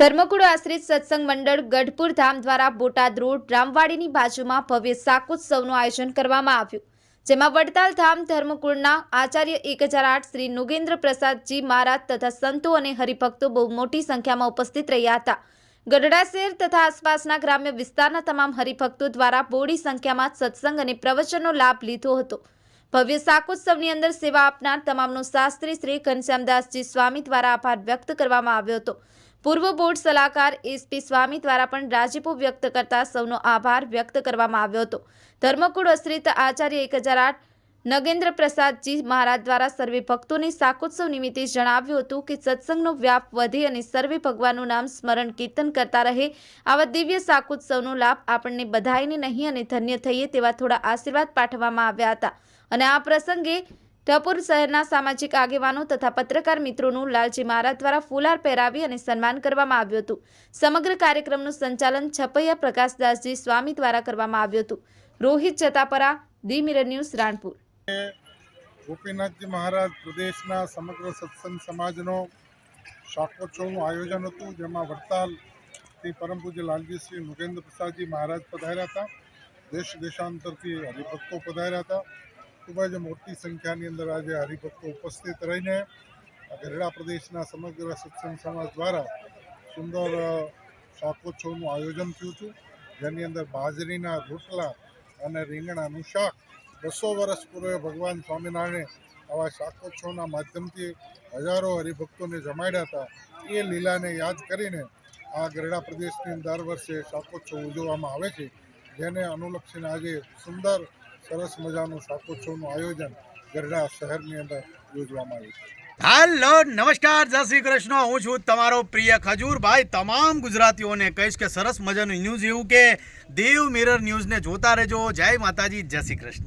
ધર્મકુળ આશ્રિત સત્સંગ મંડળ ગઢપુર ધામ દ્વારા બોટાદ રોડ રામવાડીની બાજુમાં ભવ્ય શાકોત્સવનું આયોજન કરવામાં આવ્યું, જેમાં વડતાલ ધામ ધર્મકુળના આચાર્ય એક હજાર આઠ શ્રી નુગેન્દ્ર પ્રસાદજી મહારાજ તથા સંતો અને હરિભક્તો બહુ મોટી સંખ્યામાં ઉપસ્થિત રહ્યા હતા. ગઢડા શહેર તથા આસપાસના ગ્રામ્ય વિસ્તારના તમામ હરિભક્તો દ્વારા બોડી સંખ્યામાં સત્સંગ અને પ્રવચનનો લાભ લીધો હતો. ભવ્ય શાકોત્સવની અંદર સેવા આપનાર તમામનો શાસ્ત્રી શ્રી ઘનશ્યામદાસજી સ્વામી દ્વારા આભાર વ્યક્ત કરવામાં આવ્યો હતો. પૂર્વ બોર્ડ સલાહકાર એસપી સ્વામી દ્વારા પણ રાજીપો વ્યક્ત કરતા સૌનો આભાર વ્યક્ત કરવામાં આવ્યો હતો. ધર્મકુળ અશ્રિત આચાર્ય એક હજાર આઠ નગેન્દ્ર પ્રસાદજી મહારાજ દ્વારા સર્વે ભક્તોને શાકોત્સવ નિમિત્તે જણાવ્યું હતું કે સત્સંગનો વ્યાપ વધે અને સર્વે ભગવાનનું નામ સ્મરણ કીર્તન કરતા રહે. આવા દિવ્ય શાકોત્સવનો લાભ આપણને બધાઈને નહીં અને ધન્ય થઈએ તેવા થોડા આશીર્વાદ પાઠવવામાં આવ્યા હતા. અને આ પ્રસંગે ધપુર શહેરના સામાજિક આગેવાનો તથા પત્રકાર મિત્રોનું લાલજી મહારાજ દ્વારા ફુલાર પહેરાવી અને સન્માન કરવામાં આવ્યું હતું. સમગ્ર કાર્યક્રમનું સંચાલન છપૈયા પ્રકાશદાસજી સ્વામી દ્વારા કરવામાં આવ્યું હતું. Rohit Jatapara the mirror news, Ranpur. Gopinathji Maharaj પ્રદેશના સમગ્ર સત્સંગ સમાજનો શાકોત્સવનું આયોજન હતું, જેમાં વડતાલથી પરમ પૂજ્ય લાલજી શ્રી નુગેન્દ્ર પ્રસાદજી મહારાજ પધાર્યા હતા. દેશ દેશાંતરથી હરિભક્તો પધાર્યા હતા. ખૂબ જ મોટી સંખ્યાની અંદર આજે હરિભક્તો ઉપસ્થિત રહીને આ ગઢડા પ્રદેશના સમગ્ર સત્સંગ સમાજ દ્વારા સુંદર શાકોત્સવનું આયોજન થયું હતું. જેની અંદર બાજરીના રોટલા અને રીંગણાનું શાક બસો વર્ષ પૂર્વે ભગવાન સ્વામિનારાયણે આવા શાકોત્સવના માધ્યમથી હજારો હરિભક્તોને જમાડ્યા હતા. એ લીલાને યાદ કરીને આ ગરડા પ્રદેશની દર વર્ષે શાકોત્સવ ઉજવવામાં આવે છે. જેને અનુલક્ષીને આજે સુંદર સરસ મજાનું શાકોત્સવનું આયોજન ગરડા શહેરની અંદર યોજવામાં આવ્યું છે. હેલો, નમસ્કાર, જય શ્રી કૃષ્ણ. હું છું તમારો પ્રિય ખજૂરભાઈ તમામ ગુજરાતીઓને કહીશ કે સરસ મજાનું ન્યૂઝ એવું કે દેવ મિરર ન્યૂઝને જોતા રહેજો. જય માતાજી, જય શ્રી કૃષ્ણ.